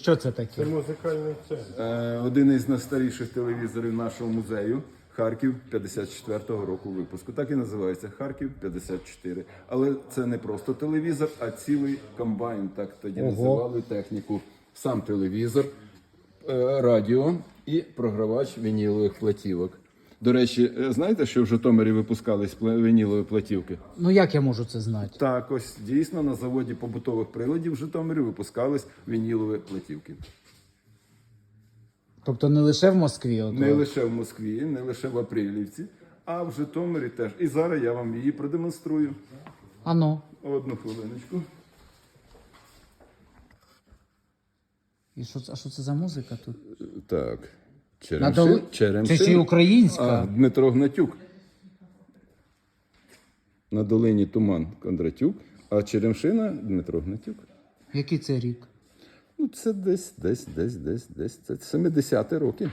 Що це таке? Це музикальний центр. Е, Один із найстаріших телевізорів нашого музею. Харків 54-го року випуску. Так і називається Харків 54. Але це не просто телевізор, а цілий комбайн. Так тоді Ого. називали техніку. Сам телевізор, е, радіо і програвач вінілових платівок. До речі, е, знаєте, що в Житомирі випускались вінілові платівки? Ну як я можу це знати? Так, ось дійсно на заводі побутових приладів в Житомирі випускались вінілові платівки. Тобто не лише в Москві, от, Не лише в Москві, не лише в Апрілівці, а в Житомирі теж. І зараз я вам її продемонструю. Ано. Одну хвилиночку. І що це, а що це за музика тут? Так. Надали- Черемшин. Це ще й українська. А, Дмитро Гнатюк. На долині Туман Кондратюк, а Черемшина Дмитро Гнатюк. Який це рік? Ну, це десь, десь, десь, десь, десь. Це 70-ті роки.